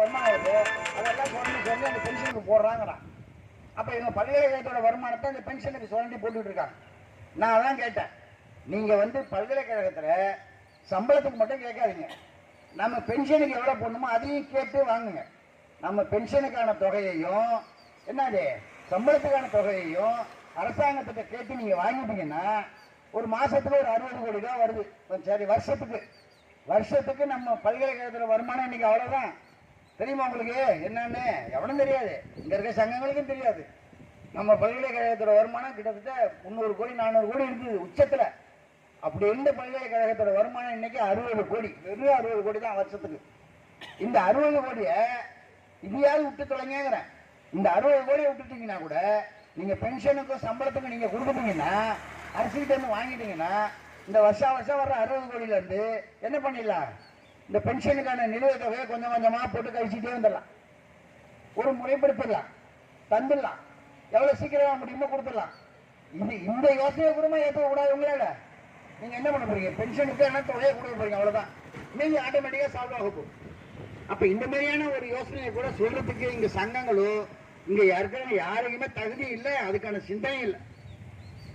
வருமானம் அதெல்லாம் சொல்லி சொல்லி அந்த பென்ஷனுக்கு போடுறாங்கண்ணா அப்போ இவங்க பல்கலைக்கழகத்தோட வருமானத்தை அந்த பென்ஷனுக்கு சுரண்டி போட்டுக்கிட்டு இருக்காங்க. நான் அதான் கேட்டேன். நீங்கள் வந்து பல்கலைக்கழகத்தில் சம்பளத்துக்கு மட்டும் கேட்காதீங்க. நம்ம பென்ஷனுக்கு எவ்வளோ போடணுமோ அதையும் கேட்டு வாங்குங்க. நம்ம பென்ஷனுக்கான தொகையையும் என்னது சம்பளத்துக்கான தொகையையும் அரசாங்கத்திட்ட கேட்டு நீங்கள் வாங்கிட்டீங்கன்னா ஒரு மாசத்துக்கு ஒரு அறுபது கோடி ரூபா வருது. சரி வருஷத்துக்கு. வருஷத்துக்கு நம்ம பல்கலைக்கழகத்தில் வருமானம் இன்னைக்கு அவ்வளோதான் தெரியுமா உங்களுக்கு? என்னன்னு? எவனும் தெரியாது. இங்க இருக்க சங்கங்களுக்கும் தெரியாது. நம்ம பல்கலைக்கழகத்தோட வருமானம் கிட்டத்தட்ட முந்நூறு கோடி நானூறு கோடி இருக்குது உச்சத்துல. அப்படி இருந்த பல்கலைக்கழகத்தோட வருமானம் இன்னைக்கு அறுபது கோடி. வெறும் அறுபது கோடி தான் வருஷத்துக்கு. இந்த அறுபது கோடியை இதையாவது விட்டு தொலைங்கிறேன் இந்த அறுபது கோடியை விட்டுட்டீங்கன்னா கூட நீங்க பென்ஷனுக்கும் சம்பளத்துக்கும் நீங்கள் கொடுத்துட்டீங்கன்னா அரசுகிட்ட இருந்து வாங்கிட்டீங்கன்னா இந்த வருஷா வருஷம் வர்ற அறுபது கோடியிலேருந்து என்ன பண்ணிடலாம்? இந்த பென்ஷனுக்கான நிலுவைத் தொகையை கொஞ்சம் கொஞ்சமாக போட்டு கழிச்சுட்டே வந்துடலாம். ஒரு முறைப்படுத்திடலாம். தந்துடலாம். எவ்வளோ சீக்கிரமாக முடியுமோ கொடுத்துடலாம். இது இந்த யோசனையை கூட ஏற்ற கூடாது உங்களால. நீங்கள் என்ன பண்ண போறீங்க? பென்ஷனுக்கு என்ன தொகையை கொடுக்க போறீங்க? அவ்வளோதான் நீங்கள் ஆட்டோமேட்டிக்காக சால்வ் ஆக போகும் இந்த மாதிரியான ஒரு யோசனையை கூட சொல்றதுக்கு இங்கே சங்கங்களோ இங்கே யாருக்கான யாருக்குமே தகுதி இல்லை. அதுக்கான சிந்தனை இல்லை.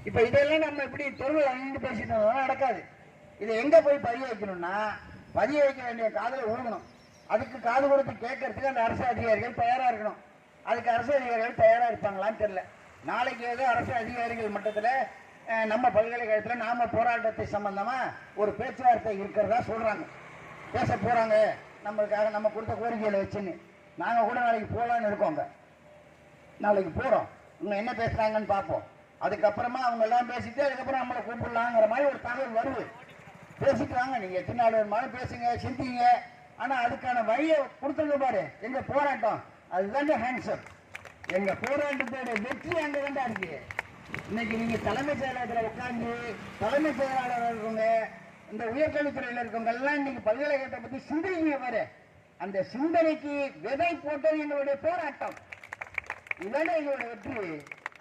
இப்போ இதெல்லாம் நம்ம இப்படி தொழில் அணிந்து பேசிட்டு நடக்காது. இதை எங்கே போய் பதிய வைக்கணும்னா பதிய வைக்க வேண்டிய காதலை ஊழணும் அதுக்கு காது கொடுத்து கேட்கறதுக்கு அந்த அரசு அதிகாரிகள் தயாராக இருக்கணும். அதுக்கு அரசு அதிகாரிகள் தயாராக இருப்பாங்களான்னு தெரில நாளைக்கு ஏதோ அரசு அதிகாரிகள் மட்டத்தில் நம்ம பல்கலைக்கழகத்தில் நாம் போராட்டத்தை சம்பந்தமாக ஒரு பேச்சுவார்த்தை இருக்கிறதா சொல்கிறாங்க பேச போகிறாங்க நம்மளுக்காக நம்ம கொடுத்த கோரிக்கைகளை வச்சுன்னு. நாங்கள் கூட நாளைக்கு போகலான்னு இருக்கோங்க நாளைக்கு போகிறோம் இவங்க என்ன பேசுகிறாங்கன்னு பார்ப்போம். அதுக்கப்புறமா அவங்க எல்லாம் பேசிட்டு அதுக்கப்புறம் நம்மளை கூப்பிடலாங்கிற மாதிரி ஒரு தகவல் வருது. பேசிட்டு வாங்க நீங்க எத்தனை நாள் வேணுமாலும் பேசுங்க சிந்திங்க. ஆனா அதுக்கான வழியை கொடுத்துருங்க பாரு. எங்க போராட்டம் அதுதாங்க ஹேண்ட்ஸப் எங்க போராட்டத்தோட வெற்றி அங்க தாண்டா இருக்கு. இன்னைக்கு நீங்க தலைமைச் செயலகத்துல உட்காந்து தலைமைச் செயலாளர் இருக்கவங்க இந்த உயர்கல்வித்துறையில் இருக்கவங்க எல்லாம் இன்னைக்கு பல்கலைக்கழகத்தை பத்தி சிந்திக்கீங்க பாரு. அந்த சிந்தனைக்கு விதை போட்டது எங்களுடைய போராட்டம். இதுதானே எங்களுடைய வெற்றி.